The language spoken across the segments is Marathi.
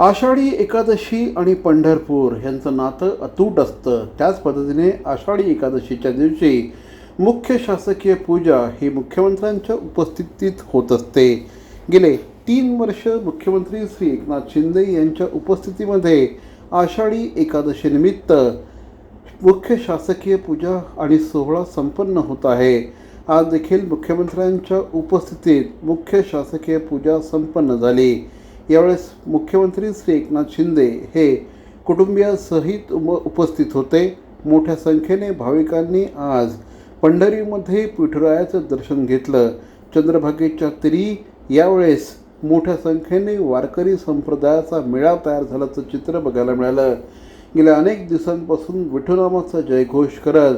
आषाढी एकादशी आणि पंढरपूर यांचं नातं अतूट असतं. त्याच पद्धतीने आषाढी एकादशीच्या दिवशी मुख्य शासकीय पूजा ही मुख्यमंत्र्यांच्या उपस्थितीत होत असते. गेले तीन वर्ष मुख्यमंत्री श्री एकनाथ शिंदे यांच्या उपस्थितीमध्ये आषाढी एकादशीनिमित्त मुख्य शासकीय पूजा आणि सोहळा संपन्न होत आहे. आज देखील मुख्यमंत्र्यांच्या उपस्थितीत मुख्य शासकीय पूजा संपन्न झाली. यावेळेस मुख्यमंत्री श्री एकनाथ शिंदे हे कुटुंबियासहित उम उपस्थित होते. मोठ्या संख्येने भाविकांनी आज पंढरीमध्ये विठुरायाचं दर्शन घेतलं. चंद्रभागेच्या तरी यावेळेस मोठ्या संख्येने वारकरी संप्रदायाचा मेळाव तयार झाल्याचं चित्र बघायला मिळालं. गेल्या अनेक दिवसांपासून विठुरामाचा जयघोष करत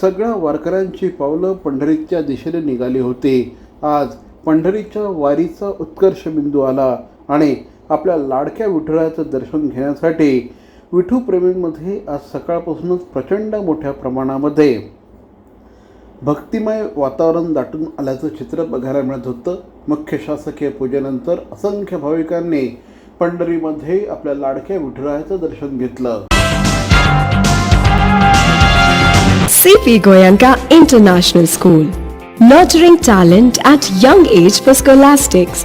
सगळ्या वारकऱ्यांची पावलं पंढरीच्या दिशेने निघाली होती. आज पंढरीच्या वारीचा उत्कर्ष बिंदू आला. आणि आपल्या लाडक्या विठुरायाचं दर्शन घेण्यासाठी विठूप्रेमींमध्ये आज सकाळपासूनच प्रचंड मोठ्या प्रमाणामध्ये भक्तिमय वातावरण दाटून आल्याचं चित्र बघायला मिळत होतं. मुख्य शासकीय पूजेनंतर असंख्य भाविकांनी पंढरीमध्ये आपल्या लाडक्या विठुरायाचं दर्शन घेतलं. C P Goenka international school nurturing talent at young age for scholastics,